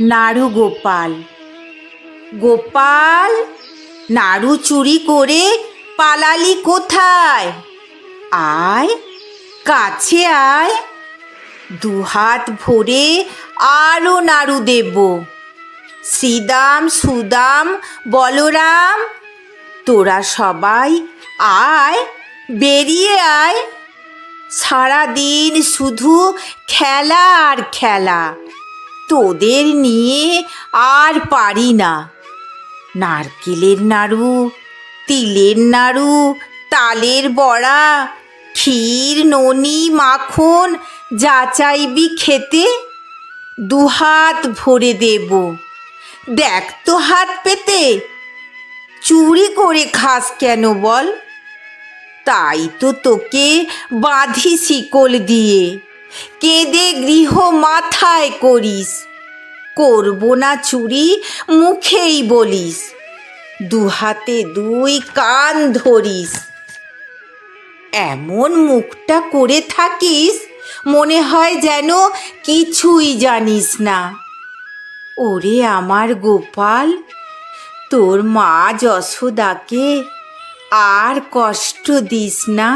নাড়ু গোপাল। গোপাল, নাড়ু চুরি করে পালালি কোথায়? আয়, কাছে আয়। দুহাত ভরে আরও নাড়ু দেব। শ্রীদাম, সুদাম, বলরাম, তোরা সবাই আয়, বেরিয়ে আয়। সারাদিন শুধু খেলা আর খেলা। তোদের নিয়ে আর পারি না। নারকেলের নাড়ু, তিলের নাড়ু, তালের বড়া, ক্ষীর, ননি, মাখন, যা চাইবি খেতে দুহাত ভরে দেব। দেখ তো হাত পেতে, চুরি করে খাস কেন বল? তাই তো তোকে বাঁধি শিকল দিয়ে, কেঁদে গৃহ মাথায় করিস। করব না চুরি, মুখেই বলিস। দুহাতে দুই কান ধরিস। এমন মুখটা করে থাকিস, মনে হয় যেন কিছুই জানিস না। ওরে আমার গোপাল, তোর মা যশোদাকে আর কষ্ট দিস না।